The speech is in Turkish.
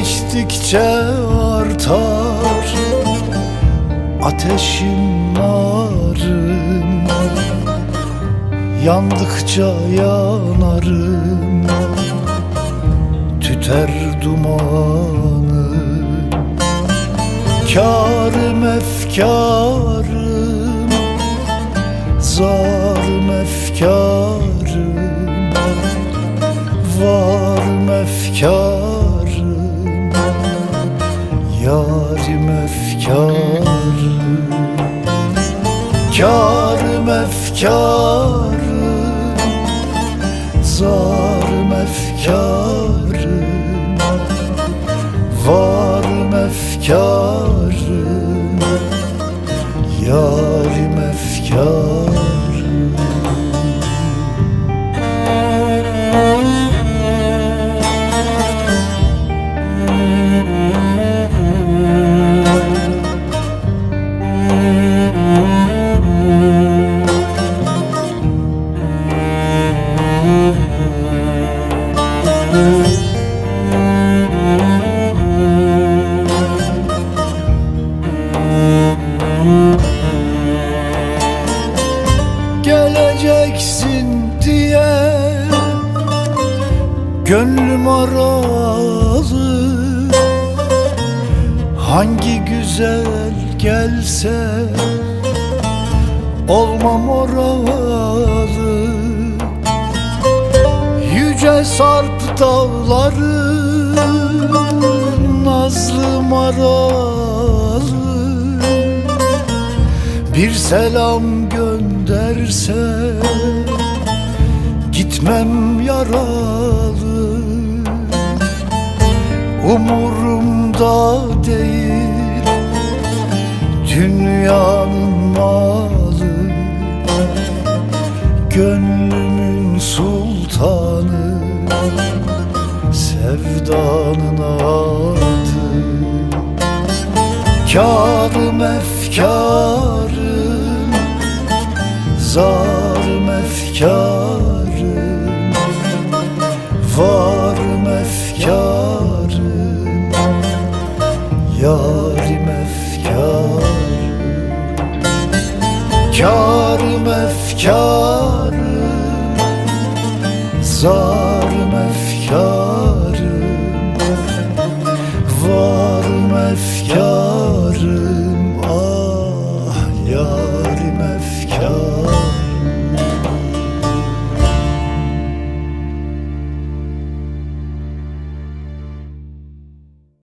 geçtikçe artar. Ateşim narım Yandıkça yanarım. Tüter dumanım Kârım efkarım Zarım efkarım Varım efkarım Yarim efkarım Kârım efkarım Zarım efkarım Varım efkarım diye Gönlüm aralı. Hangi güzel gelse Olmam oralı. Yüce sarp dağları Nazlı maralı. Bir selam gönderse Gitmem yaralı. Umurumda değil. Dünyanın malı. Gönlümün sultanı. Sevdanın adı. Kârım efkarım Zarım efkarım Varım efkarım Yarim efkarım Kârım efkarım Zarım